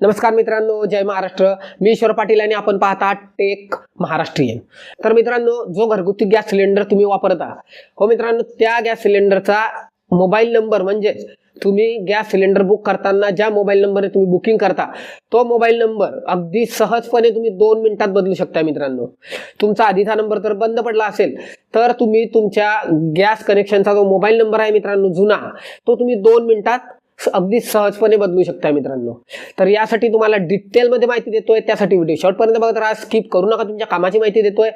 नमस्कार मित्रांनो जय महाराष्ट्र. मी ईश्वर पाटील आणि आपण पाहता टेक महाराष्ट्रीयन. तर मित्रांनो जो घरगुती गॅस सिलेंडर तुम्ही वापरता हो मित्रांनो त्या गॅस सिलेंडरचा मोबाईल नंबर म्हणजेच तुम्ही गॅस सिलेंडर बुक करताना ज्या मोबाईल नंबरने तुम्ही बुकिंग करता तो मोबाईल नंबर अगदी सहजपणे तुम्ही दोन मिनिटात बदलू शकता मित्रांनो. तुमचा आधीचा नंबर जर बंद पडला असेल तर तुम्ही तुमच्या गॅस कनेक्शनचा जो मोबाईल नंबर आहे मित्रांनो जुना तो तुम्ही दोन मिनिटात अगदी सहजपणे बदलू शकता मित्रांनो. तर यासाठी तुम्हाला डिटेलमध्ये माहिती देतोय त्यासाठी व्हिडिओ शॉर्टपर्यंत बघत राहा. स्किप करू नका तुमच्या कामाची माहिती देतोय.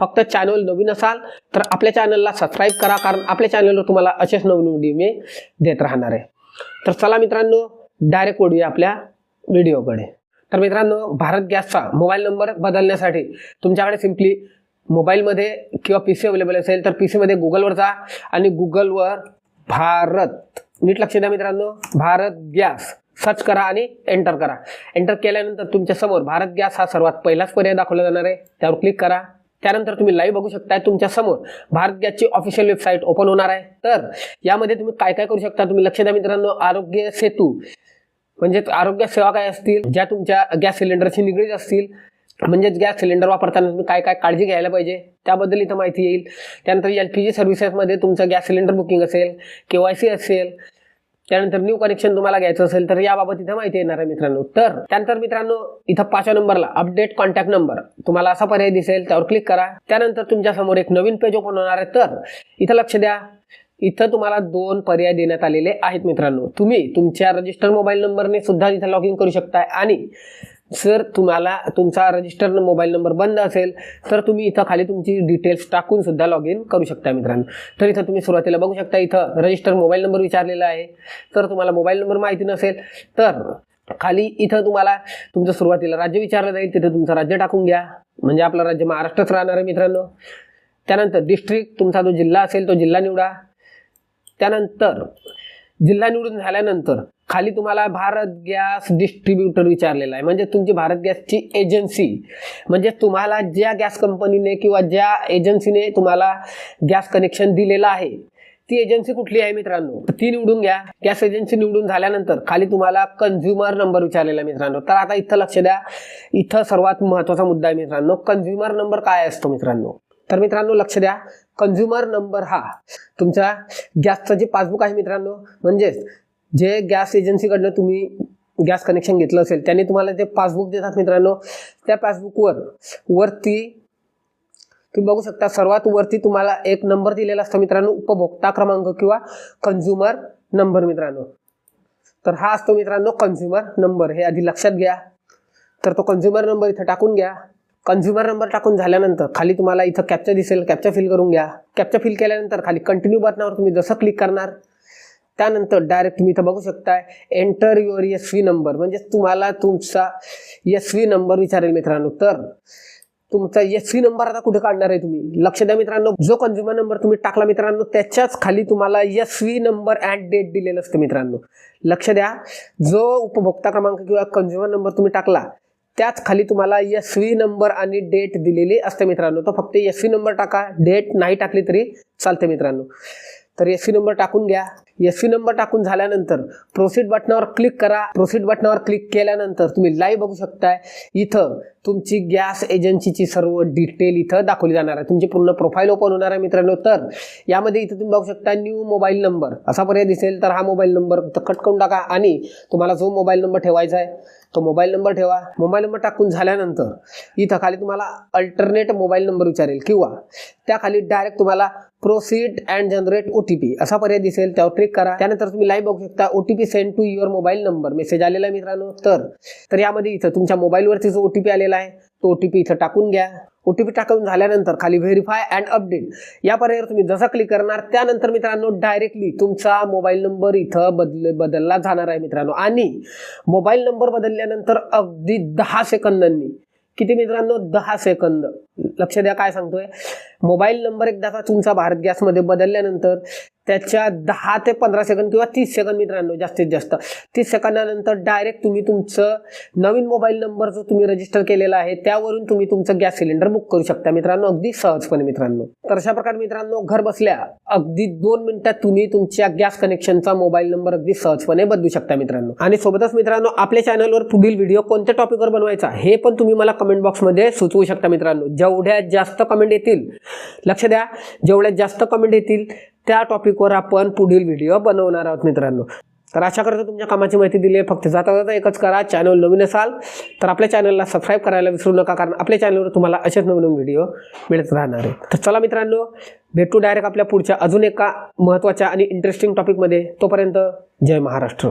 फक्त चॅनल नवीन असाल तर आपल्या चॅनलला सबस्क्राईब करा कारण आपल्या चॅनलवर तुम्हाला असेच नवीन व्हिडिओ मी देत राहणार आहे. तर चला मित्रांनो डायरेक्ट ओढूया आपल्या व्हिडिओकडे तर मित्रांनो भारत गॅसचा मोबाईल नंबर बदलण्यासाठी तुमच्याकडे सिम्पली मोबाईलमध्ये किंवा पी सी अवेलेबल असेल तर पी सीमध्ये गुगलवर जा आणि गुगलवर भारत नीट लक्ष द्या मित्रांनो. भारत गॅस. सर्च करा आणि एंटर करा. एंटर केल्यानंतर तुमच्यासमोर भारत गॅस हा सर्वात पहिलाच पर्याय दाखवला जाणार आहे. त्यावर क्लिक करा. त्यानंतर तुम्ही लाईव्ह बघू शकताय तुमच्यासमोर भारत गॅसची ऑफिशियल वेबसाईट ओपन होणार आहे. तर यामध्ये तुम्ही काय काय करू शकता तुम्ही लक्ष द्या मित्रांनो. आरोग्य सेतू म्हणजे आरोग्य सेवा काय असतील ज्या तुमच्या गॅस सिलेंडरशी निगडीत असतील म्हणजेच गॅस सिलेंडर वापरताना तुम्ही काय काय काळजी घ्यायला पाहिजे त्याबद्दल इथं माहिती येईल. त्यानंतर एल पी जी सर्व्हिसेसमध्ये तुमचं गॅस सिलेंडर बुकिंग असेल के वाय सी असेल त्यानंतर न्यू कनेक्शन तुम्हाला घ्यायचं असेल तर याबाबत इथं माहिती येणार आहे मित्रांनो. तर त्यानंतर मित्रांनो इथं पाचव्या नंबरला अपडेट कॉन्टॅक्ट नंबर तुम्हाला असा पर्याय दिसेल त्यावर क्लिक करा. त्यानंतर तुमच्यासमोर एक नवीन पेज ओपन होणार आहे. तर इथं लक्ष द्या. इथं तुम्हाला दोन पर्याय देण्यात आलेले आहेत मित्रांनो. तुम्ही तुमच्या रजिस्टर मोबाईल नंबरने सुद्धा इथं लॉग इन करू शकताय आणि जर तुम्हाला तुमचा रजिस्टर मोबाईल नंबर बंद असेल तर तुम्ही इथं खाली तुमची डिटेल्स टाकून सुद्धा लॉग इन करू शकता मित्रांनो. तर इथं तुम्ही सुरुवातीला बघू शकता इथं रजिस्टर मोबाईल नंबर विचारलेला आहे. तर तुम्हाला मोबाईल नंबर माहिती नसेल तर खाली इथं तुम्हाला तुमचं सुरुवातीला राज्य विचारलं जाईल तिथं तुमचं राज्य टाकून घ्या. म्हणजे आपलं राज्य महाराष्ट्रच राहणार आहे मित्रांनो. त्यानंतर डिस्ट्रिक्ट तुमचा जो जिल्हा असेल तो जिल्हा निवडा. त्यानंतर जिल्हा निवडून झाल्यानंतर खाली तुम्हाला भारत गॅस डिस्ट्रीब्युटर विचारलेला आहे. म्हणजे तुमची भारत गॅसची एजन्सी. म्हणजे तुम्हाला ज्या गॅस कंपनीने किंवा ज्या एजन्सीने तुम्हाला गॅस कनेक्शन दिलेलं आहे ती एजन्सी कुठली आहे मित्रांनो? ती निवडून घ्या. गॅस एजन्सी निवडून झाल्यानंतर खाली तुम्हाला कन्झ्युमर नंबर विचारलेला मित्रांनो. तर आता इथं लक्ष द्या. इथं सर्वात महत्त्वाचा मुद्दा आहे मित्रांनो. कन्झ्युमर नंबर काय असतो मित्रांनो? तर मित्रांनो लक्ष द्या. कन्झ्युमर नंबर हा तुमचा गॅसचं जे पासबुक आहे मित्रांनो म्हणजेच जे गॅस एजन्सीकडनं तुम्ही गॅस कनेक्शन घेतलं असेल त्यांनी तुम्हाला ते पासबुक देतात मित्रांनो त्या पासबुकवर वरती तुम्ही बघू शकता सर्वात वरती तुम्हाला एक नंबर दिलेला असतो मित्रांनो उपभोक्ता क्रमांक किंवा कन्झ्युमर नंबर मित्रांनो. तर हा असतो मित्रांनो कन्झ्युमर नंबर हे आधी लक्षात घ्या. तर तो कन्झ्युमर नंबर इथं टाकून घ्या. कन्झ्युमर नंबर टाकून झाल्यानंतर खाली तुम्हाला इथं कॅप्चा दिसेल कॅप्चा फिल करून घ्या. कॅप्चा फिल केल्यानंतर खाली कंटिन्यू बटनावर तुम्ही जसं क्लिक करणार त्यानंतर डायरेक्ट तुम्ही इथं बघू शकताय enter your S V number म्हणजे तुम्हाला तुमचा एस व्ही नंबर विचारेल मित्रांनो. तर तुमचा एस व्ही नंबर आता कुठे काढणार आहे तुम्ही? लक्ष द्या मित्रांनो. जो कन्झ्युमर नंबर तुम्ही टाकला मित्रांनो त्याच्याच खाली तुम्हाला S V number and date दिलेलं असतं मित्रांनो. लक्ष द्या. जो उपभोक्ता क्रमांक किंवा कन्झ्युमर नंबर तुम्ही टाकला त्याच खाली तुम्हाला एस व्ही नंबर आणि डेट दिलेली असते मित्रांनो. तर फक्त एस व्ही नंबर टाका. डेट नाही टाकली तरी चालते मित्रांनो. तर एस सी नंबर टाकून घ्या. एस सी नंबर टाकून झाल्यानंतर प्रोसिड बटनावर क्लिक करा. प्रोसिड बटनावर क्लिक केल्यानंतर तुम्ही लाईव्ह बघू शकताय. इथं तुमची गॅस एजन्सीची सर्व डिटेल इथं दाखवली जाणार आहे. तुमची पूर्ण प्रोफाईल ओपन होणार आहे मित्रांनो. तर यामध्ये इथं तुम्ही बघू शकता न्यू मोबाईल नंबर असा पर्याय दिसेल तर हा मोबाईल नंबर कट करून टाका. आणि तुम्हाला जो मोबाईल नंबर ठेवायचा आहे तो मोबाईल नंबर ठेवा. मोबाईल नंबर टाकून झाल्यानंतर इथं खाली तुम्हाला अल्टरनेट मोबाईल नंबर विचारेल. किंवा त्याखाली डायरेक्ट तुम्हाला proceed and generate O T P असा पर्याय दिसेल त्यावर क्लिक करा. त्यानंतर तुम्ही लाईव्ह बघू शकता. O T P send to your mobile number message आलेला आहे मित्रांनो. तर तर यामध्ये इथं तुमच्या मोबाईलवरती जो ओ टी पी आलेला आहे तो ओ टी पी इथं टाकून घ्या. ओ टी पी टाकून झाल्यानंतर खाली व्हेरीफाय अँड अपडेट या पर्यायावर तुम्ही जसा क्लिक करणार त्यानंतर मित्रांनो डायरेक्टली तुमचा मोबाईल नंबर इथं बदल बदलला जाणार आहे मित्रांनो. आणि मोबाईल नंबर बदलल्यानंतर अगदी दहा सेकंदांनी किती मित्रांनो? दहा सेकंद. लक्ष द्या काय सांगतोय. मोबाईल नंबर एकदाचा तुमचा भारत गॅसमध्ये बदलल्यानंतर त्याच्या दहा ते पंधरा सेकंद किंवा तीस सेकंद मित्रांनो जास्तीत जास्त. तीस सेकंदानंतर डायरेक्ट तुम्ही तुमचं नवीन मोबाईल नंबर जो तुम्ही रजिस्टर केलेला आहे त्यावरून तुम्ही तुमचं गॅस सिलेंडर बुक करू शकता मित्रांनो अगदी सहजपणे मित्रांनो. तर अशा प्रकारे मित्रांनो घर बसल्या अगदी दोन मिनिटात तुम्ही तुमच्या गॅस कनेक्शनचा मोबाईल नंबर अगदी सहजपणे बदलू शकता मित्रांनो. आणि सोबतच मित्रांनो आपल्या चॅनलवर पुढील व्हिडिओ कोणत्या टॉपिकवर बनवायचा हे पण तुम्ही मला कमेंट बॉक्समध्ये सुचवू शकता मित्रांनो. जेवढ्या जास्त कमेंट येतील लक्ष द्या जेवढ्या जास्त कमेंट येतील त्या टॉपिकवर आपण पुढील व्हिडिओ बनवणार आहोत मित्रांनो. तर अशा करता तुमच्या कामाची माहिती दिली आहे. फक्त जाता जाता एकच करा. चॅनल नवीन असाल तर आपल्या चॅनलला सबस्क्राईब करायला विसरू नका कारण आपल्या चॅनलवर तुम्हाला असेच नवीन नवीन व्हिडिओ मिळत राहणार आहे तर चला मित्रांनो भेटू डायरेक्ट आपल्या पुढच्या अजून एका महत्त्वाच्या आणि इंटरेस्टिंग टॉपिकमध्ये तोपर्यंत जय महाराष्ट्र.